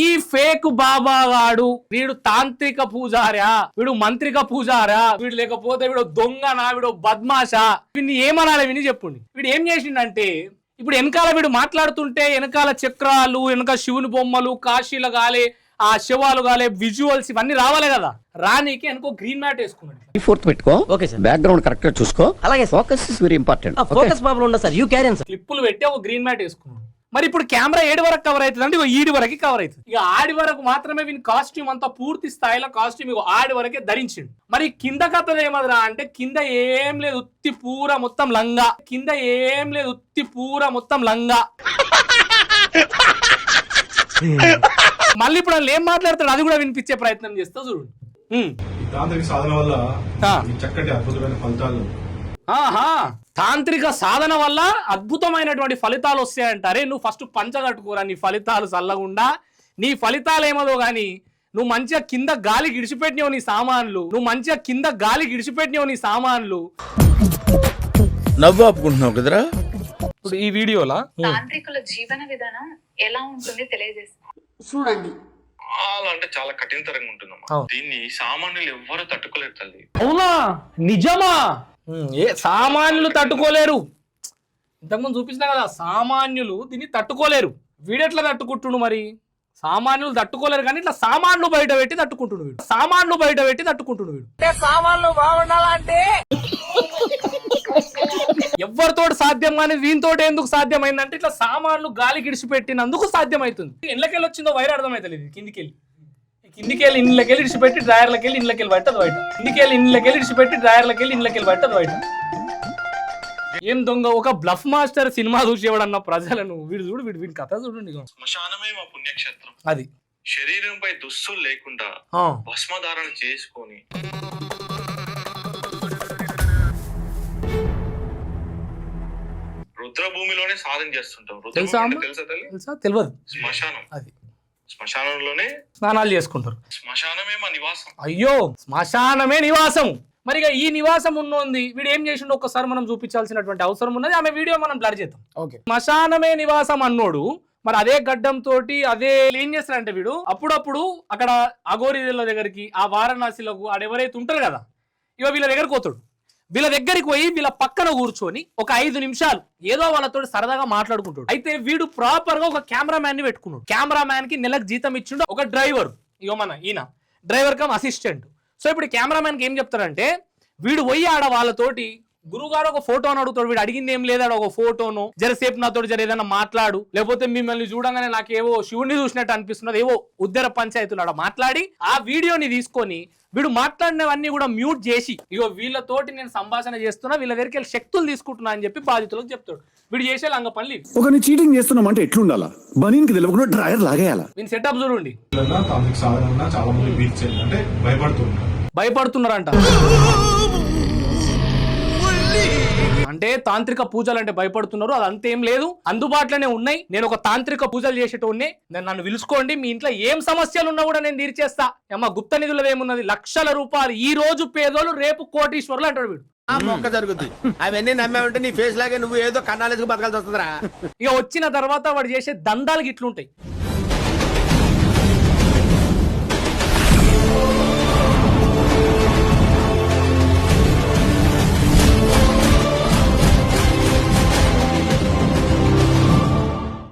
ఈ ఫేక్ బాబా గాడు వీడు తాంత్రిక పూజారా వీడు మంత్రిక పూజారా వీడు లేకపోతే వీడు దొంగనా వీడు బద్మాషా? వీడిని ఏమనాలి విని చెప్పుండి. వీడు ఏం చేసిండంటే ఇప్పుడు వెనకాల వీడు మాట్లాడుతుంటే వెనకాల చక్రాలు వెనక శివుని బొమ్మలు కాశీల గాలే ఆ శివాలు గాలే విజువల్స్ ఇవన్నీ రావాలి కదా. రానీకి వెనక గ్రీన్ మ్యాట్ వేసుకున్నాడు. ఫోర్త్ పెట్టుకో. ఓకే సార్ బ్యాక్గ్రౌండ్ కరెక్ట్గా చూసుకో. అలాగే sir focus is very important focus problem ఉండదు sir you carry on sir క్లిప్పులు పెట్టి ఒక గ్రీన్ మ్యాట్ వేసుకున్నాడు. మరి ఇప్పుడు కెమెరా ఏడు వరకు కవర్ అవుతుంది అంటే ఈడి వరకు కవర్ అవుతుంది. ఇక ఆడి వరకు మాత్రమే వీని కాస్ట్యూమ్ అంతా పూర్తి స్థాయిలో కాస్ట్యూమ్ ఇగో ఆడి వరకే ధరించిండు. మరి కింద కథ ఏమదరా అంటే కింద ఏం లేదు ఉత్తి పూర మొత్తం లంగా. కింద ఏం లేదు ఉత్తి పూర మొత్తం లంగా. మళ్ళీ ఇప్పుడు వాళ్ళు ఏం మాట్లాడతాడు అది కూడా వినిపించే ప్రయత్నం చేస్తా చూడు. ఉమ్. ఈ తాంత్రిక సాధన వల్ల చక్కటి అద్భుతమైన ఫలితాలు ఆహా తాంత్రిక సాధన వల్ల అద్భుతమైనటువంటి ఫలితాలు వస్తాయంటారే. నువ్వు ఫస్ట్ పంచ కట్టుకోరా నీ ఫలితాలు చల్లగుండా. నీ ఫలితాలు ఏమదో గాని నువ్వు మంచిగా కింద గాలి గిడిచిపెట్టినావు నీ సామాన్లు. నువ్వు మంచిగా కింద గాలి గిడిచిపెట్టినావు నీ సామాన్లు. నవ్వు ఆపుకుంటున్నావు కదరా? ఇప్పుడు ఈ వీడియోలా? తాంత్రికుల జీవన విధానం ఎలా ఉంటుంది తెలియజేస్తుంది చాలా అంటే చాలా కఠినతరంగా ఉంటుందమ్మా. అవును. దీన్ని సామాన్యులు ఎవ్వరూ తట్టుకోలేరు తల్లి. అవునా? నిజమా? ఏ సామాన్యులు తట్టుకోలేరు. ఇంతకుముందు చూపించిన కదా సామాన్యులు దీన్ని తట్టుకోలేరు. వీడెట్లా తట్టుకుంటుండు మరి? సామాన్యులు తట్టుకోలేరు కానీ ఇట్లా సామాన్లు బయట పెట్టి తట్టుకుంటుండు వీడు. సామాన్లు బయట పెట్టి తట్టుకుంటుండు వీడు. ఎవరితోటి సాధ్యం కానీ వీనితోటి ఎందుకు సాధ్యమైందంటే ఇట్లా సామాన్లు గాలి గిడిచిపెట్టినందుకు సాధ్యమవుతుంది ఎండ్లకెళ్ళి వచ్చిందో వైర్ అర్థమైతలేదు కిందికెళ్ళి కిందికెళ్ళి ఇండ్లకెళ్ళి ఇడిచిపెట్టి డ్రాయర్లకి వెళ్ళి ఇండ్లకెళ్ళి పట్టదు బయట. కిందికెళ్ళి ఇండ్లకెళ్ళి ఇడిచిపెట్టి డ్రాయర్లకి వెళ్ళి ఇండ్లకెళ్ళి పట్టదు బయట. ఏం దొంగ ఒక బ్లఫ్ మాస్టర్ సినిమా చూసేవాడన్న ప్రజలను వీడు చూడు వీడు వీడి కథ చూడండి ఇగో. శ్మశానమే మా పుణ్యక్షేత్రం. అది. శరీరంపై దుస్తులు లేకుండా భస్మధారణ చేసుకొని. రుద్రభూమిలోనే సాధన చేస్తుంటాం. తెలుసా తెలుసా? తెలియదు. శ్మశానం. అది. శ్మశానంలోనే స్నానాలు చేసుకుంటారు. శ్మశానమే మా నివాసం. అయ్యో శ్మశానమే నివాసం. మరి ఇక ఈ నివాసం ఉన్నోంది వీడు ఏం చేసిండు ఒక్కసారి మనం చూపించాల్సినటువంటి అవసరం ఉన్నది. ఆమె వీడియో మనం బ్లర్ చేద్దాం. ఓకే. శ్మశానమే నివాసం అన్నోడు మరి అదే గడ్డం తోటి అదే ఏం చేస్తాడంటే వీడు అప్పుడప్పుడు అక్కడ అఘోరీల దగ్గరికి ఆ వారణాసిలకు ఆడెవరైతే ఉంటారు కదా ఇక వీళ్ళ దగ్గరికి పోతాడు. వీళ్ళ దగ్గరికి పోయి వీళ్ళ పక్కన కూర్చొని ఒక ఐదు నిమిషాలు ఏదో వాళ్ళతో సరదాగా మాట్లాడుకుంటాడు. అయితే వీడు ప్రాపర్గా ఒక కెమెరామ్యాన్ని పెట్టుకున్నాడు. కెమెరామ్యాన్కి నెలకు జీతం ఇచ్చిండు ఒక డ్రైవర్ ఇగో మన ఈయన. డ్రైవర్ కమ్ అసిస్టెంట్ సో ఇప్పుడు కెమెరామ్యాన్కి ఏం చెప్తారంటే వీడు పోయి ఆడ వాళ్ళతోటి గురుగారు ఒక ఫోటోని అడుగుతాడు వీడు అడిగింది ఏం లేదా ఒక ఫోటోను. జరసేపు నాతో జర ఏదైనా మాట్లాడు. లేకపోతే మిమ్మల్ని చూడంగానే నాకేవో శివుణ్ణి చూసినట్టు అనిపిస్తున్నది. ఏవో ఉద్దర పంచాయతీలు ఆడ మాట్లాడి ఆ వీడియోని తీసుకొని వీడు మాట్లాడినవన్నీ కూడా మ్యూట్ చేసి ఇగో వీళ్ళతోటి నేను సంభాషణ చేస్తున్నా వీళ్ళ దగ్గరికి వెళ్ళి శక్తులు తీసుకుంటున్నా అని చెప్పి బాధితులకు చెప్తాడు. వీడు చేసే లంగ పనులు ఇవి. ఒకరిని చీటింగ్ చేస్తున్నామంటే ఎట్లుండాలా? బనీన్కి తెలియకుండా డ్రాయర్ లాగేయాలా? వీని సెటప్ చూడండి. చాలా మంది అంటే భయపడుతున్నారంట. అంటే తాంత్రిక పూజలు అంటే భయపడుతున్నారు అది అంతేం లేదు. అందుబాటులోనే ఉన్నాయి. నేను ఒక తాంత్రిక పూజలు చేసేటోడిని నేను నన్ను పిలుచుకోండి మీ ఇంట్లో ఏం సమస్యలు ఉన్నా కూడా నేను తీర్చేస్తా. ఏమా గుప్త నిధులు ఏమున్నది? లక్షల రూపాయలు. ఈ రోజు పేదోళ్ళు రేపు కోటీశ్వరులు అంటాడు వీడు. ఆ మొక్క జరుగుద్ది. అవన్నీ నమ్మే ఉంటే నీ ఫేస్ లాగే నువ్వు ఏదో కన్నాలేసుకు బతకాల్సి వస్తుందిరా. ఇక వచ్చిన తర్వాత వాడు చేసే దందాలు ఇట్లుంటాయి.